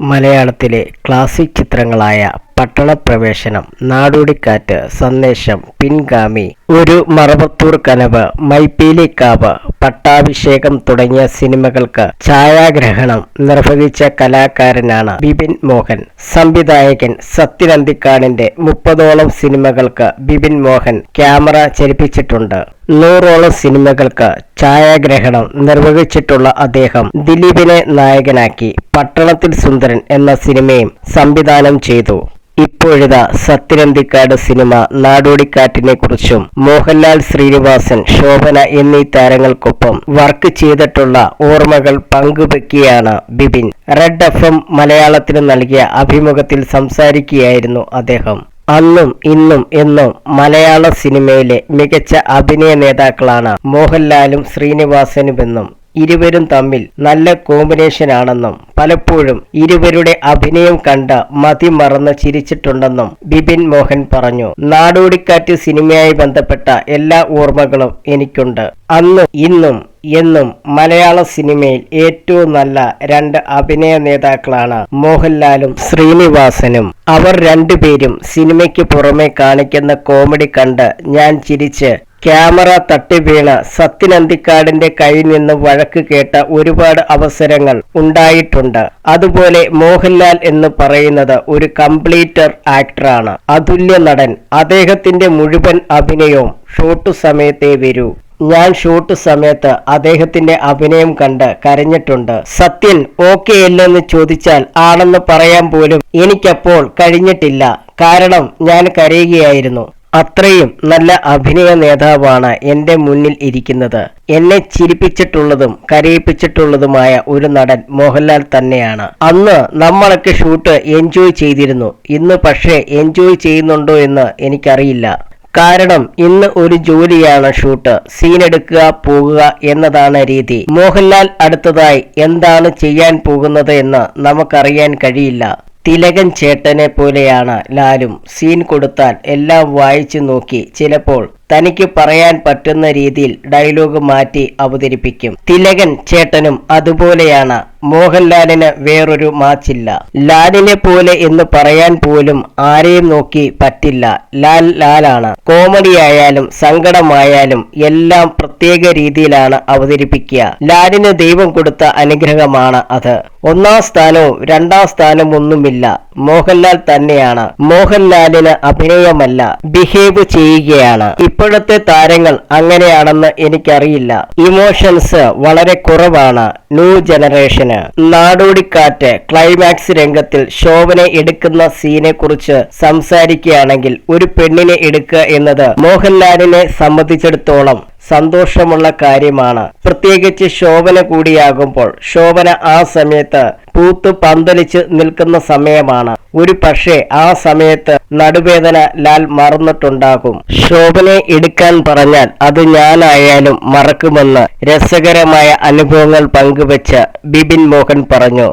മലയാളത്തിലെ ക്ലാസിക് ചിത്രങ്ങളായ പട്ടണപ്രവേശനം നാടോടിക്കാറ്റ് സന്ദേശം പിൻഗാമി ഒരു മറവത്തൂർ കനവ് മൈപ്പീലിക്കാവ് പട്ടാഭിഷേകം തുടങ്ങിയ സിനിമകൾക്ക് ഛായാഗ്രഹണം നിർവഹിച്ച കലാകാരനാണ് ബിപിൻ മോഹൻ. സംവിധായകൻ സത്യനന്ദിക്കാടിന്റെ മുപ്പതോളം സിനിമകൾക്ക് ബിപിൻ മോഹൻ ക്യാമറ ചലിപ്പിച്ചിട്ടുണ്ട് നൂറോളം സിനിമകൾക്ക് ഛായാഗ്രഹണം നിർവഹിച്ചിട്ടുള്ള അദ്ദേഹം ദിലീപിനെ നായകനാക്കി പട്ടണത്തിൽ സുന്ദരൻ എന്ന സിനിമയും സംവിധാനം ചെയ്തു. ഇപ്പോഴിതാ സത്യനന്തിക്കാട് സിനിമ നാടോടിക്കാറ്റിനെ കുറിച്ചും മോഹൻലാൽ ശ്രീനിവാസൻ ശോഭന എന്നീ താരങ്ങൾക്കൊപ്പം വർക്ക് ചെയ്തിട്ടുള്ള ഓർമ്മകൾ പങ്കുവെക്കുകയാണ് ബിപിൻ. റെഡ് എഫ് എം മലയാളത്തിന് നൽകിയ അഭിമുഖത്തിൽ സംസാരിക്കുകയായിരുന്നു അദ്ദേഹം. അന്നും ഇന്നും എന്നും മലയാള സിനിമയിലെ മികച്ച അഭിനയ നേതാക്കളാണ് മോഹൻലാലും ശ്രീനിവാസനുമെന്നും ഇരുവരും തമ്മിൽ നല്ല കോമ്പിനേഷനാണെന്നും പലപ്പോഴും ഇരുവരുടെ അഭിനയം കണ്ട് മതിമറന്ന് ചിരിച്ചിട്ടുണ്ടെന്നും ബിപിൻ മോഹൻ പറഞ്ഞു. നാടോടിക്കാറ്റ് സിനിമയായി ബന്ധപ്പെട്ട എല്ലാ ഓർമ്മകളും എനിക്കുണ്ട്. അന്നും ഇന്നും എന്നും മലയാള സിനിമയിൽ ഏറ്റവും നല്ല രണ്ട് അഭിനയ നേതാക്കളാണ് മോഹൻലാലും ശ്രീനിവാസനും. അവർ രണ്ടുപേരും സിനിമയ്ക്ക് പുറമെ കാണിക്കുന്ന കോമഡി കണ്ട് ഞാൻ ചിരിച്ച് ക്യാമറ തട്ടി വീണ സത്യനന്തിക്കാടിന്റെ കയ്യിൽ നിന്ന് വഴക്ക് കേട്ട ഒരുപാട് അവസരങ്ങൾ ഉണ്ടായിട്ടുണ്ട്. അതുപോലെ മോഹൻലാൽ എന്ന് പറയുന്നത് ഒരു കംപ്ലീറ്റർ ആക്ടറാണ്. അതുല്യ നടൻ അദ്ദേഹത്തിന്റെ മുഴുവൻ അഭിനയവും ഷോട്ട് സമയത്തെ വരൂ. ഞാൻ ഷൂട്ട് സമയത്ത് അദ്ദേഹത്തിന്റെ അഭിനയം കണ്ട് കരഞ്ഞിട്ടുണ്ട്. സത്യൻ ഓക്കെ അല്ലെന്ന് ചോദിച്ചാൽ ആണെന്ന് പറയാൻ പോലും എനിക്കപ്പോൾ കഴിഞ്ഞിട്ടില്ല. കാരണം ഞാൻ കരയുകയായിരുന്നു. അത്രയും നല്ല അഭിനയ നേതാവാണ് എന്റെ മുന്നിൽ ഇരിക്കുന്നത്. എന്നെ ചിരിപ്പിച്ചിട്ടുള്ളതും കരയിപ്പിച്ചിട്ടുള്ളതുമായ ഒരു നടൻ മോഹൻലാൽ തന്നെയാണ്. അന്ന് നമ്മളൊക്കെ ഷൂട്ട് എൻജോയ് ചെയ്തിരുന്നു. ഇന്ന് പക്ഷേ എൻജോയ് ചെയ്യുന്നുണ്ടോ എന്ന് എനിക്കറിയില്ല. കാരണം ഇന്ന് ഒരു ജോലിയാണ് ഷൂട്ട്. സീൻ എടുക്കുക പോകുക എന്നതാണ് രീതി. മോഹൻലാൽ അടുത്തതായി എന്താണ് ചെയ്യാൻ പോകുന്നത് എന്ന് നമുക്കറിയാൻ കഴിയില്ല. തിലകൻ ചേട്ടനെ പോലെയാണ് ലാലും. സീൻ കൊടുത്താൽ എല്ലാം വായിച്ചു നോക്കി ചിലപ്പോൾ തനിക്ക് പറയാൻ പറ്റുന്ന രീതിയിൽ ഡയലോഗ് മാറ്റി അവതരിപ്പിക്കും. തിലകൻ ചേട്ടനും അതുപോലെയാണ്. മോഹൻലാലിന് വേറൊരു മാച്ചില്ല. ലാലിനെ പോലെ എന്ന് പറയാൻ പോലും ആരെയും നോക്കി പറ്റില്ല. ലാൽ ലാലാണ്. കോമഡി ആയാലും സങ്കടമായാലും എല്ലാം പ്രത്യേക രീതിയിലാണ് അവതരിപ്പിക്കുക. ലാലിന് ദൈവം കൊടുത്ത അനുഗ്രഹമാണ് അത്. ഒന്നാം സ്ഥാനവും രണ്ടാം സ്ഥാനവും ഒന്നുമില്ല മോഹൻലാൽ തന്നെയാണ്. മോഹൻലാലിന് അഭിനയമല്ല ബിഹേവ് ചെയ്യുകയാണ്. ഇപ്പോഴത്തെ താരങ്ങൾ അങ്ങനെയാണെന്ന് എനിക്കറിയില്ല. ഇമോഷൻസ് വളരെ കുറവാണ് ന്യൂ ജനറേഷന്. നാടോടിക്കാറ്റ് ക്ലൈമാക്സ് രംഗത്തിൽ ശോഭനെ എടുക്കുന്ന സീനെ കുറിച്ച് സംസാരിക്കുകയാണെങ്കിൽ ഒരു പെണ്ണിനെ എടുക്കുക എന്നത് മോഹൻലാലിനെ സംബന്ധിച്ചിടത്തോളം സന്തോഷമുള്ള കാര്യമാണ്. പ്രത്യേകിച്ച് ശോഭന കൂടിയാകുമ്പോൾ ശോഭന ആ സമയത്ത് പൂത്ത് പന്തലിച്ച് നിൽക്കുന്ന സമയമാണ്. ഒരു പക്ഷേ ആ സമയത്ത് നടുവേദന ലാൽ മറന്നിട്ടുണ്ടാകും. ശോഭനെ എടുക്കാൻ പറഞ്ഞാൽ അത് ഞാനായാലും മറക്കുമെന്ന് രസകരമായ അനുഭവങ്ങൾ പങ്കുവെച്ച് ബിപിൻ മോഹൻ പറഞ്ഞു.